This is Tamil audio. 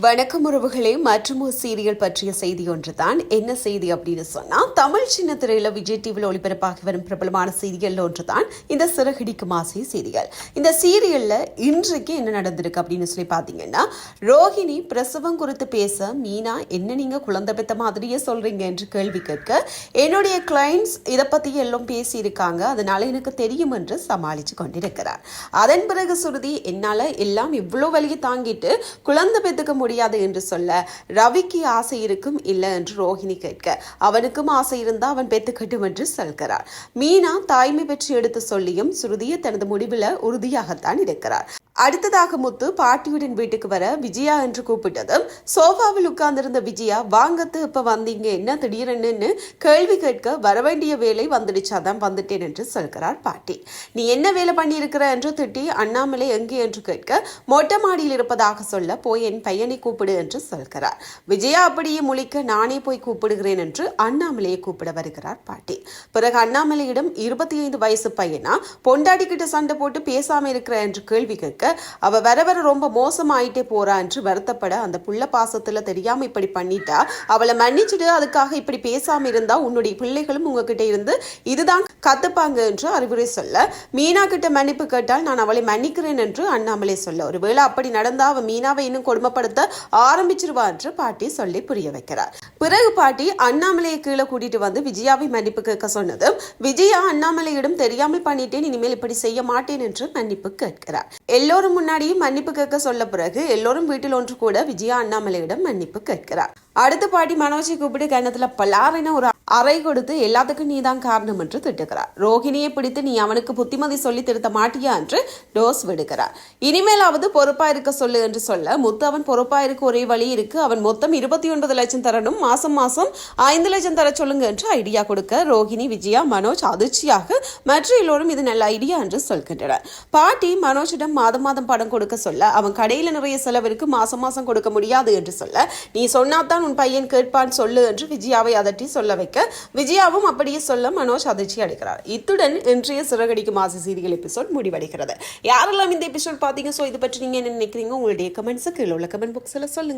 வணக்கம் உறவுகளே மற்றும் ஒரு சீரியல் பற்றிய செய்தி ஒன்றுதான். என்ன செய்தி அப்படின்னு சொன்னா தமிழ் சின்ன திரையில விஜய் டிவியில் ஒளிபரப்பாகி வரும் பிரபலமான சீரியல் ஒன்றுதான். இந்த சிறகடிக்கும் ஆசை சீரியல். இந்த சீரியல்ல இன்றைக்கு என்ன நடந்திருக்கு அப்படின்னு சொல்லி பாத்தீங்கன்னா ரோஹிணி பிரசவம் குறித்து பேச மீனா என்ன நீங்க குழந்தை பெத்த மாதிரியே சொல்றீங்க? என்று கேள்வி கேட்க என்னுடைய கிளைண்ட்ஸ் இதை பத்தி எல்லாம் பேசியிருக்காங்க. அதனால எனக்கு தெரியும் என்று சமாளிச்சு கொண்டிருக்கிறார். அதன் பிறகு சுருதி என்னால எல்லாம் இவ்வளோ வலியை தாங்கிட்டு குழந்தை பெத்துக்க முடியாது என்று சொல்ல ரவிக்கு ஆசை இருக்கும் இல்லை என்று ரோஹிணி கேட்க அவனுக்கும் ஆசை இருந்தால் அவன் பெற்றுக்கட்டும் என்று சொல்கிறார். மீனா தாய்மை பற்றி எடுத்து சொல்லியும் ஸ்ருதியை தனது முடிவில் உறுதியாகத்தான் இருக்கிறார். அடுத்ததாக முத்து பாட்டியுடன் வீட்டுக்கு வர விஜயா என்று கூப்பிட்டதும் சோஃபாவில் உட்கார்ந்திருந்த விஜயா வாங்கத்து இப்ப வந்தீங்க என்ன திடீரென்னு கேள்வி கேட்க வரவேண்டிய வேலை வந்துடுச்சாதான் வந்துட்டேன் என்று சொல்கிறார் பாட்டி. நீ என்ன வேலை பண்ணியிருக்கிற? என்று திட்டி அண்ணாமலை எங்கே? என்று கேட்க மொட்டை மாடியில் இருப்பதாக சொல்ல போய் என் பையனை கூப்பிடு என்று சொல்கிறார். விஜயா அப்படியே முழிக்க நானே போய் கூப்பிடுகிறேன் என்று அண்ணாமலையை கூப்பிட வருகிறார் பாட்டி. பிறகு அண்ணாமலையிடம் இருபத்தி ஐந்து வயசு பையனா? பொண்டாடி கிட்ட சண்டை போட்டு பேசாம இருக்கிற என்று கேள்வி கேட்க அவ வர வர ரொம்ப மோசமாயிட்டே போறா என்று வருத்தப்பட அந்த புள்ள பாசத்துல தெரியாம இப்படி பண்ணிட்டா. அவளை மன்னிச்சுட்டு அதுக்காக இப்படி பேசாம இருந்தா உன்னுடைய பிள்ளைகளும் உங்ககிட்ட இருந்து இதுதான் கத்துப்பாங்க என்று அறிவுரை சொல்ல மீனா கிட்ட மன்னிப்பு கேட்டால் நான் அவளை மன்னிக்கிறேன் என்று அண்ணாமலை சொல்ல ஒருவேளை அப்படி நடந்தா அவ மீனாவை இன்னும் கொடுமைப்படுத்த ஆரம்பிச்சிருவா என்று பாட்டி சொல்லி புரிய வைக்கிறார். பிறகு பாட்டி அண்ணாமலையை கீழே கூட்டிட்டு வந்து விஜயாவை மன்னிப்பு கேட்க சொன்னதும் விஜயா அண்ணாமலையிடம் தெரியாமல் பண்ணிட்டேன் இனிமேல் இப்படி செய்ய மாட்டேன் என்று மன்னிப்பு கேட்கிறார். எல்லோரும் முன்னாடியும் மன்னிப்பு கேட்க சொல்ல பிறகு எல்லோரும் வீட்டில் ஒன்று கூட விஜயா அண்ணாமலையிடம் மன்னிப்பு கேட்கிறார். அடுத்த பாட்டி மனோஜை கூப்பிட்டு கன்னத்துல பலாரென ஒரு அறை கொடுத்து எல்லாத்துக்கும் நீ தான் காரணம் என்று திட்டுகிறார். ரோஹிணியை பிடித்து நீ அவனுக்கு புத்திமதி சொல்லி திருத்த மாட்டியா என்று டோஸ் விடுகிறார். இனிமேலாவது பொறுப்பா இருக்க சொல்லு என்று சொல்ல முத்து அவன் பொறுப்பா இருக்க ஒரே வழி இருக்கு. அவன் மொத்தம் இருபத்தி ஒன்பது லட்சம் தரணும். மாசம் மாசம் ஐந்து லட்சம் தர சொல்லுங்க என்று ஐடியா கொடுக்க ரோஹிணி விஜயா மனோஜ் அதிர்ச்சியாக மற்ற எல்லோரும் இது நல்ல ஐடியா என்று சொல்கின்றனர். பாட்டி மனோஜிடம் மாதம் மாதம் படம் கொடுக்க சொல்ல அவன் கடையில் நிறைய செலவிற்கு மாசம் மாசம் கொடுக்க முடியாது என்று சொல்ல நீ சொன்னாதான் உன் பையன் கேட்பான் சொல்லு என்று விஜயாவை அதட்டி சொல்ல வைக்க விஜயாவும் அப்படியே சொல்ல மனோஜ் அதிர்ச்சி அடைகிறார். இத்துடன் இன்றைய சிறகடிக்கும் ஆசை சீரியல் எபிசோட் முடிவடைகிறது. யாரெல்லாம் இந்த எபிசோட் பார்த்தீங்க ஸோ இது பற்றி நீங்க என்ன நினைக்கிறீங்க? உங்களுடைய கமெண்ட்ஸுக்கு உள்ள கமெண்ட் பாக்ஸில் சொல்லுங்க.